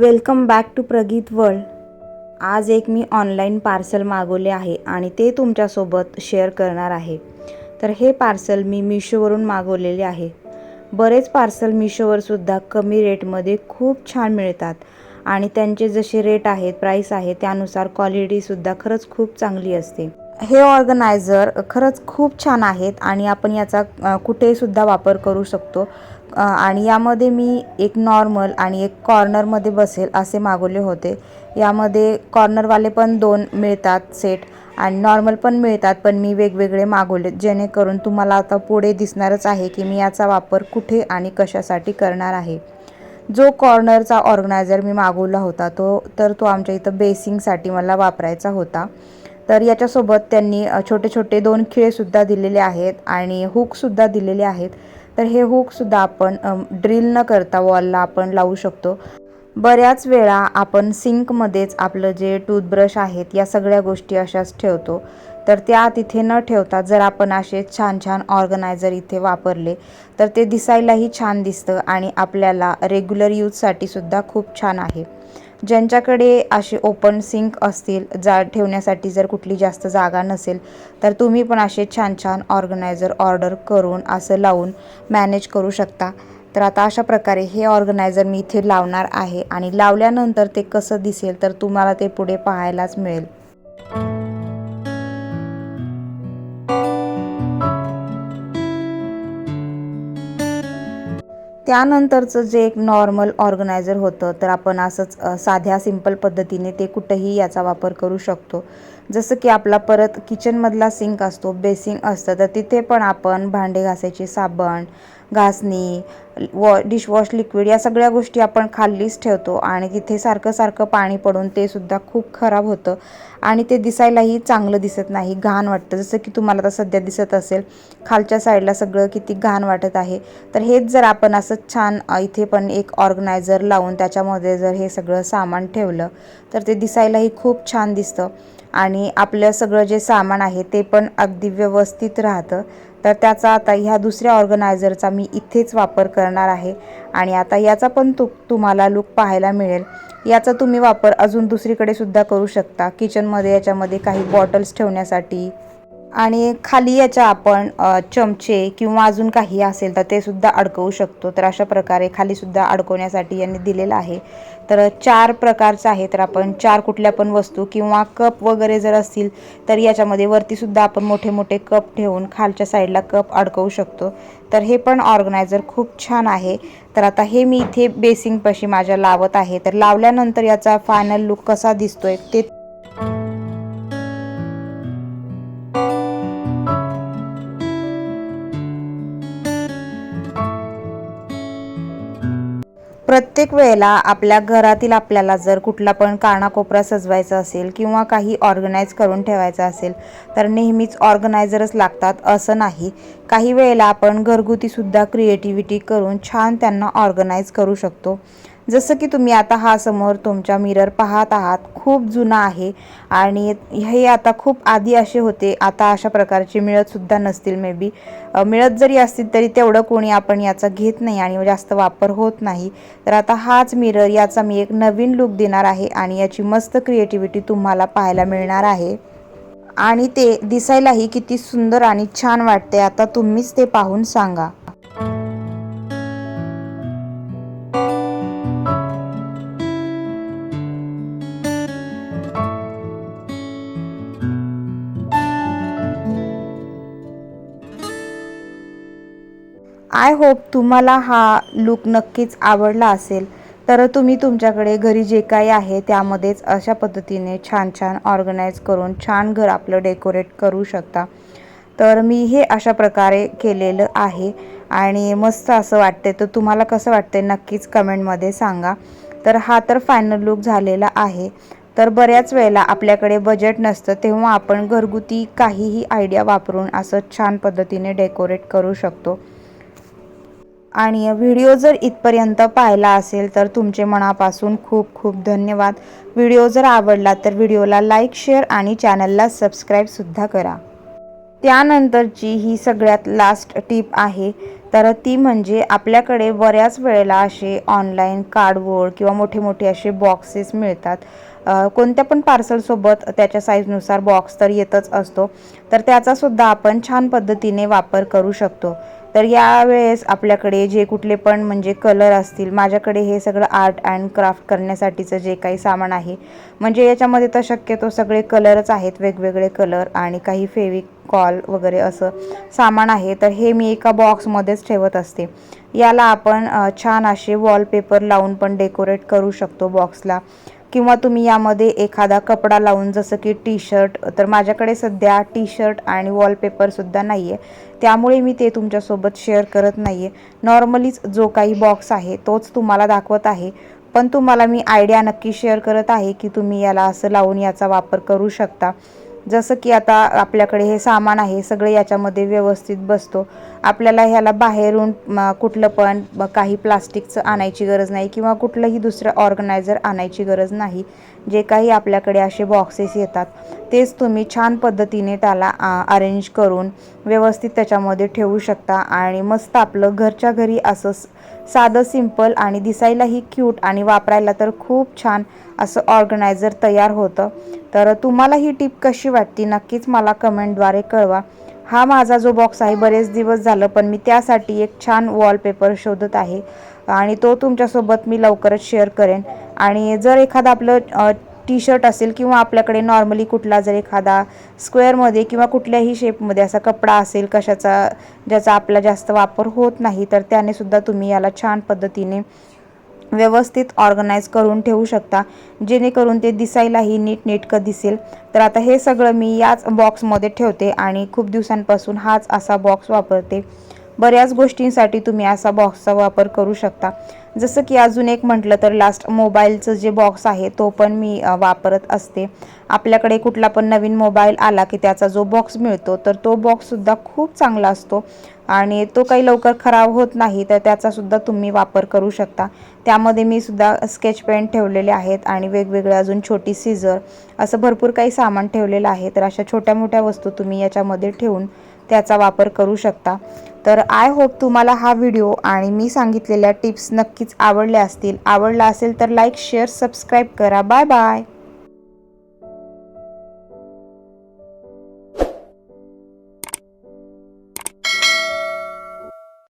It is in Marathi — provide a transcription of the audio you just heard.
Welcome back to Prageet world. आज एक मी ऑनलाईन पार्सल मागवले आहे आणि ते तुमच्यासोबत शेअर करणार आहे. तर हे पार्सल मी मिशोवरून मागवलेले आहे. बरेच पार्सल मिशोवर सुद्धा कमी रेटमध्ये खूप छान मिळतात आणि त्यांचे जसे रेट आहेत प्राईस आहे त्यानुसार क्वालिटीसुद्धा खरंच खूप चांगली असते. हे ऑर्गनायझर खरंच खूप छान आहेत आणि आपण याचा कुठेसुद्धा वापर करू शकतो. आणि यामध्ये मी एक नॉर्मल आणि एक कॉर्नरमध्ये बसेल असे मागवले होते. यामध्ये कॉर्नरवाले पण दोन मिळतात सेट आणि नॉर्मल पण मिळतात पण मी वेगवेगळे मागवले जेणेकरून तुम्हाला आता पुढे दिसणारच आहे की मी याचा वापर कुठे आणि कशासाठी करणार आहे. जो कॉर्नरचा ऑर्गनायझर मी मागवला होता तो तर तो आमच्या इथं बेसिंगसाठी मला वापरायचा होता. तर याच्यासोबत त्यांनी छोटे छोटे दोन खिळेसुद्धा दिलेले आहेत आणि हुकसुद्धा दिलेले आहेत. तर हे हुकसुद्धा आपण ड्रिल न करता वॉलला आपण लावू शकतो. बऱ्याच वेळा आपण सिंकमध्येच आपलं जे टूथब्रश आहेत या सगळ्या गोष्टी अशाच ठेवतो. तर त्या तिथे न ठेवता जर आपण असे छान छान ऑर्गनायझर इथे वापरले तर ते दिसायलाही छान दिसतं आणि आपल्याला रेग्युलर यूजसाठी सुद्धा खूप छान आहे. ज्यांच्याकडे असे ओपन सिंक असतील जा ठेवण्यासाठी जर कुठली जास्त जागा नसेल तर तुम्ही पण असे छान छान ऑर्गनायझर ऑर्डर करून असं लावून मॅनेज करू शकता. तर आता अशा प्रकारे हे ऑर्गनायझर मी इथे लावणार आहे आणि लावल्यानंतर ते कसं दिसेल तर तुम्हाला ते पुढे पाहायलाच मिळेल. त्यानंतरचं जे एक नॉर्मल ऑर्गनायझर होतं तर आपण असंच साध्या सिंपल पद्धतीने ते कुठंही याचा वापर करू शकतो. जसं की आपला परत किचनमधला सिंक असतो बेसिंग असतं तर तिथे पण आपण भांडे घासायचे साबण घासणी वॉ डिशवॉश लिक्विड या सगळ्या गोष्टी आपण खाल्लीच ठेवतो आणि तिथे सारखं सारखं पाणी पडून ते सुद्धा खूप खराब होतं आणि ते दिसायलाही चांगलं दिसत नाही घाण वाटतं. जसं की तुम्हाला आता सध्या दिसत असेल खालच्या साईडला सगळं किती घाण वाटत आहे. तर हेच जर आपण असं छान इथे पण एक ऑर्गनायझर लावून त्याच्यामध्ये जर हे सगळं सामान ठेवलं तर ते दिसायलाही खूप छान दिसतं. आणि आपलं सगळं जे सामान आहे ते पण अगदी व्यवस्थित राहतं. तर त्याचा आता ह्या दुसऱ्या ऑर्गनायझरचा मी इथेच वापर करणार आहे. आणि आता याचा पण तु तुम्हाला लुक पाहायला मिळेल. याचा तुम्ही वापर अजून दुसरीकडे सुद्धा करू शकता. किचनमध्ये याच्यामध्ये काही बॉटल्स ठेवण्यासाठी. आणि खाली याच्या आपण चमचे किंवा अजून काही असेल तर ते सुद्धा अडकवू शकतो. तर अशा प्रकारे खाली सुद्धा अडकवण्यासाठी यांनी दिलेलं आहे. तर चार प्रकारचं आहे तर आपण चार कुठल्या पण वस्तू किंवा कप वगैरे जर असतील तर याच्यामध्ये वरतीसुद्धा आपण मोठे मोठे कप ठेवून खालच्या साईडला कप अडकवू शकतो. तर हे पण ऑर्गनायझर खूप छान आहे. तर आता हे मी इथे बेसिंगपाशी माझ्या लावत आहे. तर लावल्यानंतर याचा फायनल लुक कसा दिसतोय ते प्रत्येक वेळेला आपल्या घरातील आपल्याला जर कुठला पण कानाकोपरा सजवायचा असेल किंवा काही ऑर्गनाईज करून ठेवायचं असेल तर नेहमीच ऑर्गनायझरच लागतात असं नाही. काही वेळेला आपण घरगुतीसुद्धा क्रिएटिव्हिटी करून छान त्यांना ऑर्गनाईज करू शकतो. जसं की तुम्ही आता हा समोर तुमच्या मिरर पाहत आहात खूप जुना आहे आणि हे आता खूप आधी असे होते. आता अशा प्रकारचे मिळतसुद्धा नसतील मे बी मिळत जरी असतील तरी तेवढं कोणी आपण याचा घेत नाही आणि जास्त वापर होत नाही. तर आता हाच मिरर याचा मी एक नवीन लुक देणार आहे आणि याची मस्त क्रिएटिव्हिटी तुम्हाला पाहायला मिळणार आहे. आणि ते दिसायलाही किती सुंदर आणि छान वाटते आता तुम्हीच ते पाहून सांगा. आय होप तुम्हाला हा लुक नक्कीच आवडला असेल. तर तुम्ही तुमच्याकडे घरी जे काही आहे त्यामध्येच अशा पद्धतीने छान छान ऑर्गनाईज करून छान घर आपलं डेकोरेट करू शकता. तर मी हे अशा प्रकारे केलेलं आहे आणि मस्त असं वाटते तर तुम्हाला कसं वाटते नक्कीच कमेंटमध्ये सांगा. तर हा तर फायनल लुक झालेला आहे. तर बऱ्याच वेळेला आपल्याकडे बजेट नसतं तेव्हा आपण घरगुती काहीही आयडिया वापरून असं छान पद्धतीने डेकोरेट करू शकतो. आणि व्हिडिओ जर इथपर्यंत पाहिला असेल तर तुमचे मनापासून खूप खूप धन्यवाद. व्हिडिओ जर आवडला तर व्हिडिओला लाईक शेअर आणि चॅनलला सबस्क्राईबसुद्धा करा. त्यानंतरची ही सगळ्यात लास्ट टीप आहे. तर ती म्हणजे आपल्याकडे बऱ्याच वेळेला असे ऑनलाईन कार्डबोर्ड किंवा मोठे मोठे असे बॉक्सेस मिळतात. कोणत्या पण पार्सलसोबत त्याच्या साईजनुसार बॉक्स तर येतच असतो. तर त्याचासुद्धा आपण छान पद्धतीने वापर करू शकतो. तर यावेळेस आपल्याकडे जे कुठले पण म्हणजे कलर असतील माझ्याकडे हे सगळं आर्ट अँड क्राफ्ट करण्यासाठीचं जे काही सामान आहे म्हणजे याच्यामध्ये तर शक्यतो सगळे कलरच आहेत वेगवेगळे कलर आणि काही फेविकॉल वगैरे असं सामान आहे तर हे मी एका बॉक्समध्येच ठेवत असते. याला आपण छान असे वॉलपेपर लावून पण डेकोरेट करू शकतो बॉक्सला किंवा तुम्ही यामध्ये एखादा कपडा लावून जसं की टी शर्ट तर माझ्याकडे सध्या टी शर्ट आणि वॉलपेपरसुद्धा नाही आहे त्यामुळे मी ते तुमच्यासोबत शेअर करत नाही आहे नॉर्मलीच जो काही बॉक्स आहे तोच तुम्हाला दाखवत आहे. पण तुम्हाला मी आयडिया नक्की शेअर करत आहे की तुम्ही याला असं लावून याचा वापर करू शकता. जसं की आता आपल्याकडे हे सामान आहे सगळे याच्यामध्ये व्यवस्थित बसतो. आपल्याला ह्याला बाहेरून कुठलं पण काही प्लास्टिकचं आणायची गरज नाही किंवा कुठलंही दुसरं ऑर्गनायझर आणायची गरज नाही. जे काही आपल्याकडे असे बॉक्सेस येतात तेच तुम्ही छान पद्धतीने त्याला अरेंज करून व्यवस्थित त्याच्यामध्ये ठेवू शकता आणि मस्त आपलं घरच्या घरी असं स- साधं सिंपल आणि दिसायलाही क्यूट आणि वापरायला तर खूप छान असं ऑर्गनायझर तयार होतं. तर तुम्हाला ही टिप कशी वाटते नक्कीच मला कमेंटद्वारे कळवा. हा माझा जो बॉक्स आहे बरेच दिवस झालं पण मी त्यासाठी एक छान वॉलपेपर शोधत आहे. आणि तो तुमच्यासोबत मी लवकरच शेअर करेन. आणि जर एखादं आपलं टी शर्ट असेल किंवा आपल्याकडे नॉर्मली कुठला जर एखादा स्क्वेअरमध्ये किंवा कुठल्याही शेपमध्ये असा कपडा असेल कशाचा ज्याचा आपला जास्त वापर होत नाही तर त्याने सुद्धा तुम्ही याला छान पद्धतीने व्यवस्थित ऑर्गनाईज करून ठेवू शकता जेणेकरून ते दिसायलाही नीटनेटकं दिसेल. तर आता हे सगळं मी याच बॉक्समध्ये ठेवते आणि खूप दिवसांपासून हाच असा बॉक्स वापरते. बऱ्याच गोष्टींसाठी तुम्ही असा बॉक्सचा वापर करू शकता. जसं की अजून एक म्हटलं तर लास्ट मोबाईलचं जे बॉक्स आहे तो पण मी वापरत असते. आपल्याकडे कुठला पण नवीन मोबाईल आला की त्याचा जो बॉक्स मिळतो तर तो बॉक्ससुद्धा खूप चांगला असतो. आणि तो काही लवकर खराब होत नाही तर त्याचासुद्धा तुम्ही वापर करू शकता. त्यामध्ये मी सुद्धा स्केच पेन ठेवलेले आहेत आणि वेगवेगळे अजून छोटी सीझर असं भरपूर काही सामान ठेवलेलं आहे. तर अशा छोट्या मोठ्या वस्तू तुम्ही याच्यामध्ये ठेवून त्याचा वापर करू शकता. तर आय होप तुम्हाला हा व्हिडिओ आणि मी सांगितलेल्या टिप्स नक्कीच आवडल्या असतील. आवडला असेल तर लाईक शेअर सबस्क्राईब करा. Bye bye